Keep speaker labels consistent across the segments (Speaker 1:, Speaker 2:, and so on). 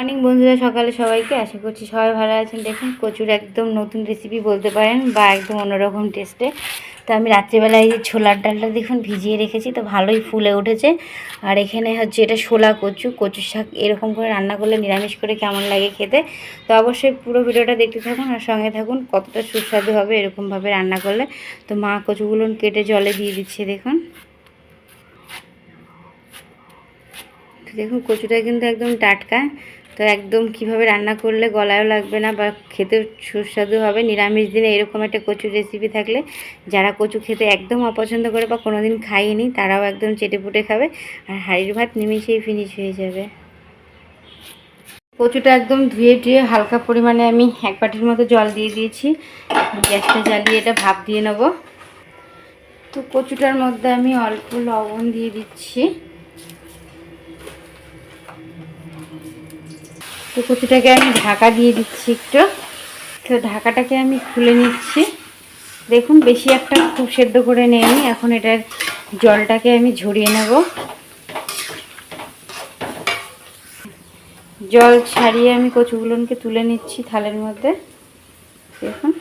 Speaker 1: Morning বন্ধুরা, সকালে সবাইকে আশা করছি সবাই ভালো আছেন। দেখুন, কচুর একদম নতুন রেসিপি বলতে পারেন বা একদম অন্যরকম টেস্টে তো আমি রাত্রিবেলায় এই যে ছোলার ডালটা দেখুন ভিজিয়ে রেখেছি, তো ভালোই ফুলে উঠেছে। আর এখানে হচ্ছে এটা শোলা কচু, কচুর শাক এরকম করে রান্না করলে নিরামিষ করে কেমন লাগে খেতে? তো অবশ্যই পুরো ভিডিওটা দেখতে থাকুন আর সঙ্গে থাকুন, কতটা সুস্বাদু হবে এরকমভাবে রান্না করলে। তো মা কচুগুলো কেটে জলে দিয়ে দিচ্ছে, দেখুন। দেখুন, কচুটা কিন্তু একদম টাটকা। তো একদম কীভাবে রান্না করলে গলায়ও লাগবে না বা খেতে সুস্বাদু হবে, নিরামিষ দিনে এরকম একটা কচুর রেসিপি থাকলে যারা কচু খেতে একদম অপছন্দ করে বা কোনোদিন খাইনি, তারাও একদম চেটে পুটে খাবে আর হাঁড়ির ভাত নিমিশেই ফিনিশ হয়ে যাবে। কচুটা একদম ধুয়ে ধুয়ে হালকা পরিমাণে আমি এক বাটির মতো জল দিয়ে দিয়েছি। গ্যাসটা জ্বালিয়ে এটা ভাপ দিয়ে নেব। তো কচুটার মধ্যে আমি অল্প লবণ দিয়ে দিচ্ছি। তো কচুটাকে আমি ঢাকা দিয়ে দিচ্ছি একটু। তো ঢাকাটাকে আমি খুলে নিচ্ছি। দেখুন, বেশি একটা খুব সেদ্ধ করে নেয়নি এখন এটার জলটাকে আমি ঝরিয়ে নেব। জল ছাড়িয়ে আমি কচুগুলোকে তুলে নিচ্ছি থালের মধ্যে। দেখুন।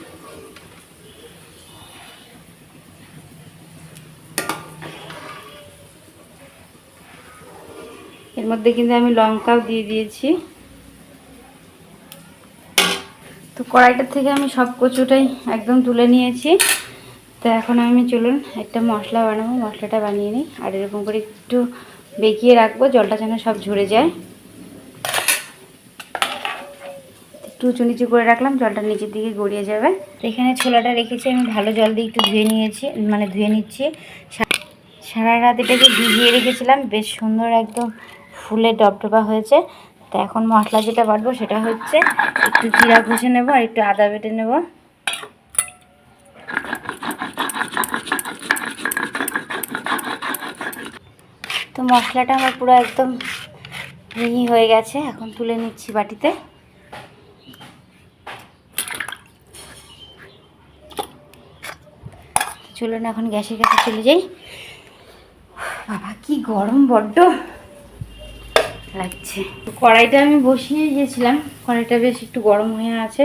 Speaker 1: এর মধ্যে কিন্তু আমি লঙ্কাও দিয়ে দিয়েছি তো কড়াইটার থেকে আমি সব কচুটাই একদম তুলে নিয়েছি। তো এখন আমি চলুন একটা মশলা বানাবো, মশলাটা বানিয়ে নিই। আর এরকম করে একটু বেঁকিয়ে রাখব, জলটা যেন সব ঝরে যায়। একটু উঁচু নিচু করে রাখলাম, জলটা নিচের দিকে গড়িয়ে যাবে। এখানে ছোলাটা রেখেছি, আমি ভালো জল দিয়ে একটু ধুয়ে নিয়েছি মানে ধুয়ে নিচ্ছি। সারা রাত এটাকে ভিজিয়ে রেখেছিলাম, বেশ সুন্দর একদম ফুলে ডবডবা হয়েছে। তো এখন মশলা যেটা বাটবো সেটা হচ্ছে একটু জিরা ঘষে নেব আর একটু আদা বেটে নেব। তো মশলাটা আমার পুরো একদম মিহি হয়ে গেছে, এখন তুলে নিচ্ছি বাটিতে। চলুন এখন গ্যাসের কাছে চলে যাই। বাবা, কি গরম বড্ড। লাগছে কড়াইটা আমি বসিয়ে গিয়েছিলাম কড়াইটা বেশ একটু গরম হয়ে আছে।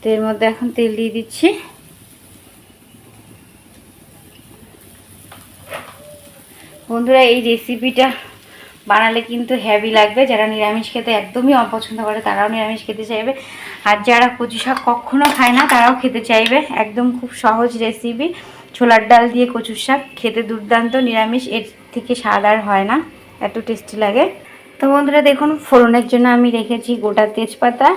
Speaker 1: তো এর মধ্যে এখন তেল দিয়ে দিচ্ছি। বন্ধুরা, এই রেসিপিটা বানালে কিন্তু হ্যাভি লাগবে। যারা নিরামিষ খেতে একদমই অপছন্দ করে, তারাও নিরামিষ খেতে চাইবে। আর যারা কচু শাক কখনও খায় না, তারাও খেতে চাইবে। একদম খুব সহজ রেসিপি ছোলার ডাল দিয়ে কচুর শাক। খেতে দুর্দান্ত, নিরামিষ। এর থেকে স্বাদ আর হয় না। এত টেস্টি লাগে। তো বন্ধুরা দেখুন, ফোড়নের জন্য আমি রেখেছি গোটা তেজপাতা,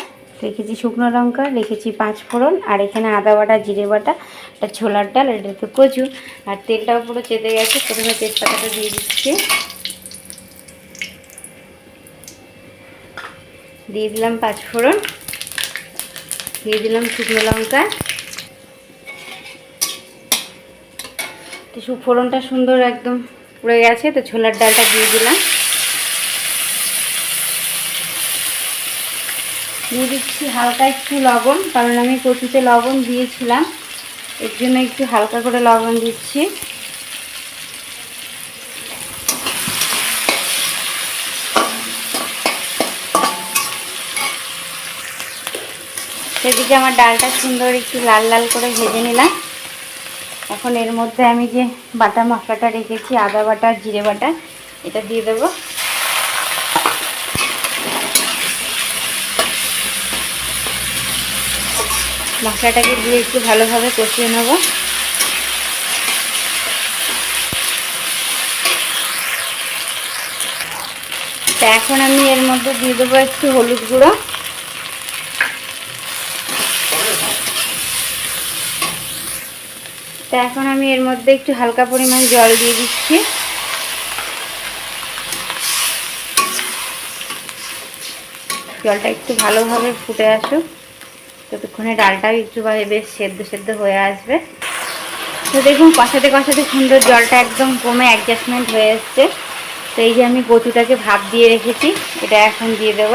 Speaker 1: রেখেছি শুকনো লঙ্কা, রেখেছি পাঁচ ফোড়ন, আর এখানে আদা বাটা, জিরে বাটা, একটা ছোলার ডাল এটা তো কচু, আর তেলটাও পুরো চেতে গেছে, প্রথমে তেজপাতাটা দিয়ে দিচ্ছি। দিয়ে দিলাম পাঁচ ফোড়ন, দিয়ে দিলাম শুকনো লঙ্কা। তো ফোড়নটা সুন্দর একদম পুড়ে গেছে, তো ছোলার ডালটা দিয়ে দিলাম। দিয়ে দিচ্ছি হালকা একটু লবণ, কারণ আমি কচুতে লবণ দিয়েছিলাম। এর জন্য একটু হালকা করে লবণ দিচ্ছি। সেদিকে আমার ডালটা সুন্দর একটু লাল লাল করে ভেজে নিলাম। এখন এর মধ্যে আমি যে বাটা মশলাটা রেখেছি, আদা বাটা, জিরে বাটা, এটা দিয়ে দেবো। মশলাটাকে দিয়ে একটু ভালোভাবে কষিয়ে নেব। তা এখন আমি এর মধ্যে দিয়ে দেবো একটু হলুদ গুঁড়ো। তা এখন আমি এর মধ্যে একটু হালকা পরিমাণ জল দিয়ে দিচ্ছি। জলটা একটু ভালোভাবে ফুটে আসুক। ততক্ষণে ডালটাও একটু ভাবে বেশ সেদ্ধ সেদ্ধ হয়ে আসবে। তো দেখুন, কষাতে কষাতে সুন্দর জলটা একদম কমে অ্যাডজাস্টমেন্ট হয়ে এসছে। তো এই যে আমি কচুটাকে ভাপ দিয়ে রেখেছি, এটা এখন দিয়ে দেব।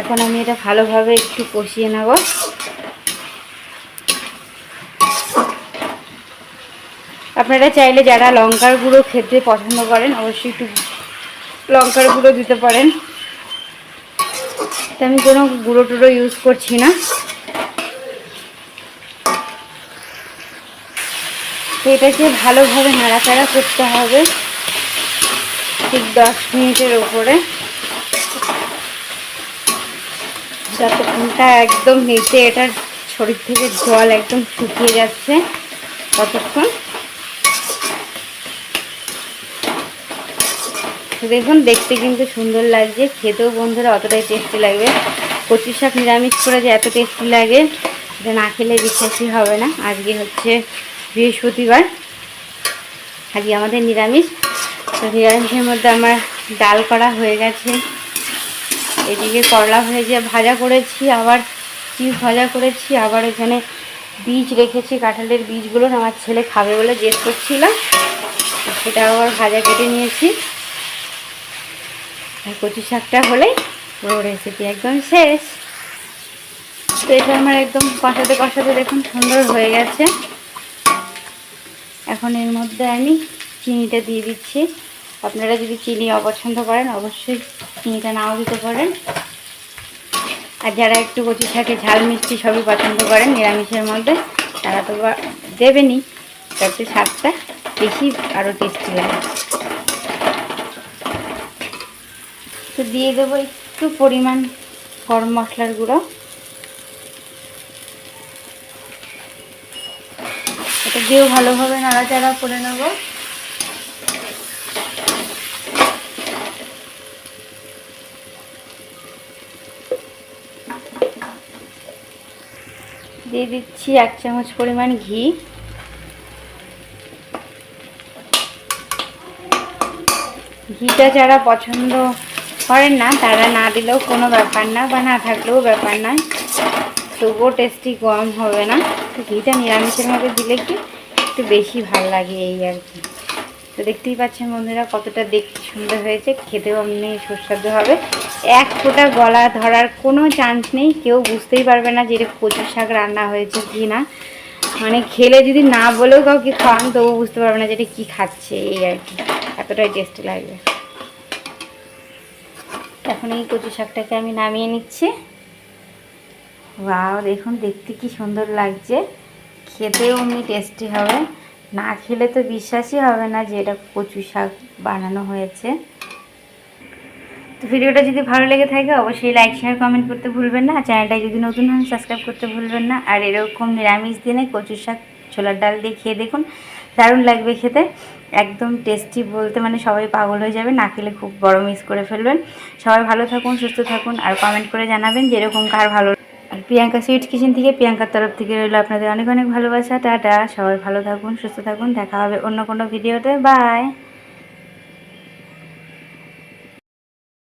Speaker 1: এখন আমি এটা ভালোভাবে একটু কষিয়ে নেব। আপনারা চাইলে যারা লঙ্কার গুঁড়ো খেতে পছন্দ করেন, অবশ্যই একটু লঙ্কার গুঁড়ো দিতে পারেন। আমি কোনো গুঁড়ো টুড়ো ইউজ করছি না। এটাকে ভালোভাবে নাড়াচাড়া করতে হবে ঠিক দশ মিনিটের উপরে। যতক্ষণটা একদম নিচে এটার শরীর থেকে জল একদম শুকিয়ে যাচ্ছে, ততক্ষণ দেখুন, দেখতে কিন্তু সুন্দর লাগছে। খেতেও বন্ধুরা অতটাই টেস্টি লাগবে। কচু শাক নিরামিষ করে যে এত টেস্টি লাগে এটা না খেলে বিশ্বাসই হবে না। আজকে হচ্ছে বৃহস্পতিবার। আজকে আমাদের নিরামিষ। তো নিরামিষের মধ্যে আমার ডাল করা হয়ে গেছে। এদিকে করলা ভেজে ভাজা করেছি, আবার কি ভাজা করেছি, আবার এখানে বীজ রেখেছি, কাঁঠালের বীজগুলো আমার ছেলে খাবে বলে জেদ করছিল। সেটা আবার ভাজা কেটে নিয়েছি। আর কচু শাকটা হলেই পুরো রেসিপি একদম শেষ। তো এটা আমার একদম কষাতে কষাতে দেখুন সুন্দর হয়ে গেছে। এখন এর মধ্যে আমি চিনিটা দিয়ে দিচ্ছি। আপনারা যদি চিনি অপছন্দ করেন, অবশ্যই চিনিটা নাও দিতে পারেন। আর যারা একটু কচু শাকে ঝাল মিষ্টি সবই পছন্দ করেন, নিরামিষের মধ্যে, তারা তো বা দেবেনই। তাতে স্বাদটা বেশি আরও টেস্টি লাগে। তো দিয়ে দেবো একটু পরিমাণ গরম মশলার গুঁড়ো। এটা দিয়েও ভালোভাবে নাড়াচাড়া করে নেব। দিয়ে দিচ্ছি এক চামচ পরিমাণ ঘি। ঘিটা যারা পছন্দ করেন না, তারা না দিলেও কোনো ব্যাপার না বা না থাকলেও ব্যাপার নয়। তবুও টেস্টি কম হবে না। তো ঘিটা নিরামিষের মধ্যে দিলে কি একটু বেশি ভালো লাগে এই আর কি। তো দেখতেই পাচ্ছেন বন্ধুরা, কতটা দেখতে সুন্দর হয়েছে। খেতেও এমনি সুস্বাদু হবে। এক ফোঁটা গলা ধরার কোনো চান্স নেই। কেউ বুঝতেই পারবে না যে এটা কচু শাক রান্না হয়েছে কি না মানে খেলে যদি না বলেও কাউকে খাওয়ান তবু বুঝতে পারবে না যে এটা কী খাচ্ছে এই আর কি। এতটাই টেস্টি লাগবে। এখন এই কচু শাকটাকে আমি নামিয়ে নিচ্ছি। বাও দেখুন, দেখতে কি সুন্দর লাগছে। খেতেও এমনি টেস্টি হবে। না খেলে তো বিশ্বাসই হবে না যে এটা কচু শাক বানানো হয়েছে। তো ভিডিওটা যদি ভালো লেগে থাকে, অবশ্যই লাইক শেয়ার কমেন্ট করতে ভুলবেন না। চ্যানেলটা যদি নতুন হন সাবস্ক্রাইব করতে ভুলবেন না। আর এরকম নিরামিষ দিনে কচু শাক, ছোলার ডাল দিয়ে খেয়ে দেখুন। দারুণ লাগবে খেতে। একদম টেস্টি বলতে মানে সবাই পাগল হয়ে যাবে, না খেলে খুব বড় মিস করে ফেলবেন। সবাই ভালো থাকুন, সুস্থ থাকুন আর কমেন্ট করে জানাবেন যেরকম কার ভালো আর প্রিয়াঙ্কা সুইট কিচেন থেকে প্রিয়াঙ্কার তরফ থেকে রইল আপনাদের অনেক অনেক ভালোবাসা। টাটা, সবাই ভালো থাকুন, সুস্থ থাকুন, দেখা হবে অন্য কোনো ভিডিওতে বাই